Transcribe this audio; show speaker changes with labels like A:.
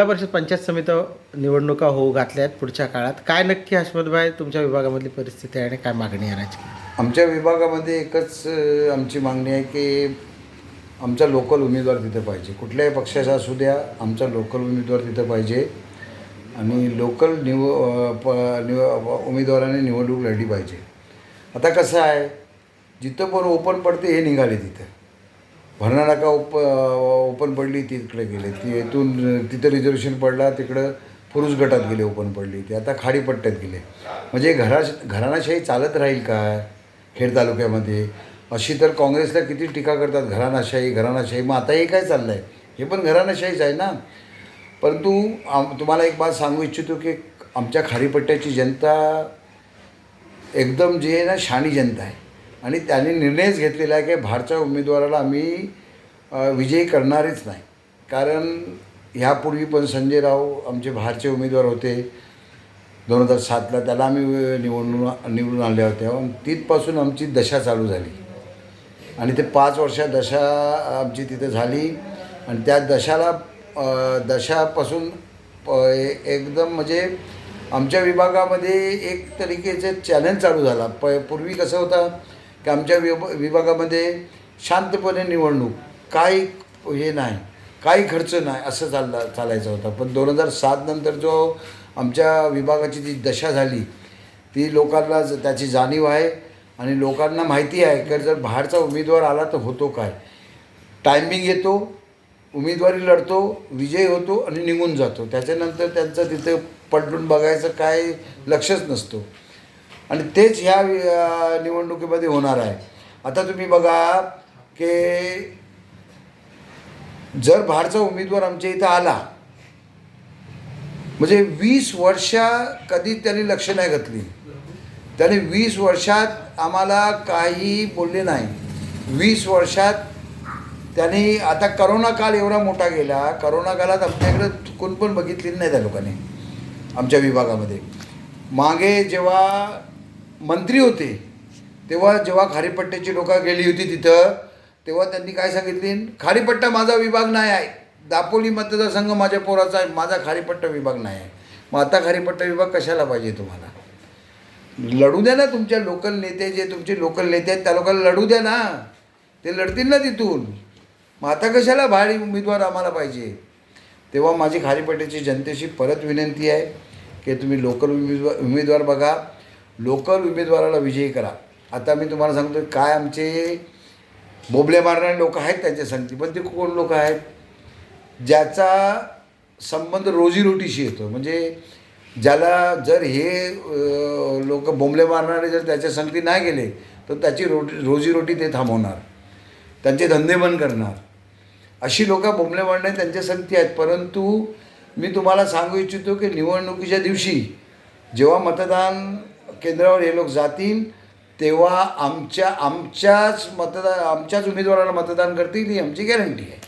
A: जिल्हा परिषद पंचायत समिती निवडणुका होऊ घातल्या आहेत पुढच्या काळात. काय नक्की हसमतभाई तुमच्या विभागामधली परिस्थिती आहे आणि काय मागणी आहे राजकीय?
B: आमच्या विभागामध्ये एकच अ, आमची मागणी आहे की आमचा लोकल उमेदवार तिथे पाहिजे. कुठल्याही पक्षाचा असू द्या आमचा लोकल उमेदवार तिथे पाहिजे. आणि लोकल निव अ, प निव उमेदवाराने निवडणूक लढली पाहिजे. आता कसं आहे जिथं पण ओपन पडते हे निघाले तिथं. भरणानाका ओप ओपन पडली तिकडे गेले. ती इथून तिथं रिझर्वेशन पडला तिकडं पुरुष गटात गेले ओपन पडली. ते आता खाडीपट्ट्यात गेले. म्हणजे घरा घराणाशाही चालत राहील का खेड तालुक्यामध्ये? अशी तर काँग्रेसला किती टीका करतात घराणाशाही घराणाशाही. मग आता हे काय चाललं आहे हे पण घराणाशाहीच आहे ना? परंतु आम तुम्हाला एक बात सांगू इच्छितो की आमच्या खाडीपट्ट्याची जनता एकदम जी आहे ना शाणी जनता आहे. आणि त्यांनी निर्णयच घेतलेला आहे की बाहेरच्या उमेदवाराला आम्ही विजयी करणारच नाही. कारण ह्यापूर्वी पण संजय राव आमचे बाहेरचे उमेदवार होते. दोन हजार सातला त्याला आम्ही निवडून निवडून आणल्या होत्या. तिथपासून आमची दशा चालू झाली. आणि ते पाच वर्षात दशा आमची तिथे झाली. आणि त्या दशाला दशापासून ए- एकदम म्हणजे आमच्या विभागामध्ये एक तरीकेचं चॅलेंज चालू झाला. प पूर्वी कसं होतं की आमच्या विभ विभागामध्ये शांतपणे निवडणूक काही हे नाही काही खर्च नाही असं चालला चालायचा होता. पण दोन हजार सात नंतर जो आमच्या विभागाची जी दशा झाली ती लोकांना ज- त्याची जाणीव आहे आणि लोकांना माहिती आहे. की जर बाहेरचा उमेदवार आला तर होतो काय? टायमिंग येतो उमेदवारी लढतो विजय होतो आणि निघून जातो. त्याच्यानंतर त्यांचं तिथे पलटून बघायचं काय लक्षच नसतो. आणि तेच ह्या निवडणुकीमध्ये होणार आहे. आता तुम्ही बघा की जर बाहेरचा उमेदवार आमच्या इथं आला म्हणजे वीस वर्षा कधी त्यांनी लक्ष नाही घातली. त्याने वीस वर्षात आम्हाला काही बोलले नाही. वीस वर्षात त्यांनी आता करोना काल एवढा मोठा गेला करोना काळात आमच्याकडे कोण पण बघितलेली नाही त्या लोकांनी आमच्या विभागामध्ये. मागे जेव्हा मंत्री होते. तेव्हा जेव्हा खारीपट्ट्याची लोकं गेली होती तिथं तेव्हा त्यांनी काय सांगितली? खारीपट्टा माझा विभाग नाही आहे. दापोली मतदारसंघ माझ्या पोराचा आहे. माझा खारीपट्टा विभाग नाही आहे. मग आता खारीपट्टा विभाग कशाला पाहिजे तुम्हाला? लढू द्या ना तुमच्या लोकल नेते जे तुमचे लोकल नेते आहेत त्या लोकांना लढू द्या ना. ते लढतील ना तिथून. मग आता कशाला भारी उमेदवार आम्हाला पाहिजे? तेव्हा माझी खारीपट्ट्याची जनतेशी परत विनंती आहे की तुम्ही लोकल उमेदवार उमेदवार बघा. लोकल उमेदवाराला विजयी करा. आता मी तुम्हाला सांगतो काय आमचे बोबले मारणारे लोक आहेत त्यांच्या संगती पण ते कोण लोक आहेत? ज्याचा संबंध रोजीरोटीशी येतो. म्हणजे ज्याला जर हे लोक बोंबले मारणारे जर त्याच्या संगती नाही गेले तर त्याची रोटी रोजीरोटी ते थांबवणार. त्यांचे धंदे बंद करणार. अशी लोक बोंबले मारणारे त्यांच्या संगती आहेत. परंतु मी तुम्हाला सांगू इच्छितो की निवडणुकीच्या दिवशी जेव्हा मतदान केंद्रावर हे लोक जातील तेव्हा आमच्या आमच्याच मतदान आमच्याच उमेदवाराला मतदान करतील ही आमची गॅरंटी आहे.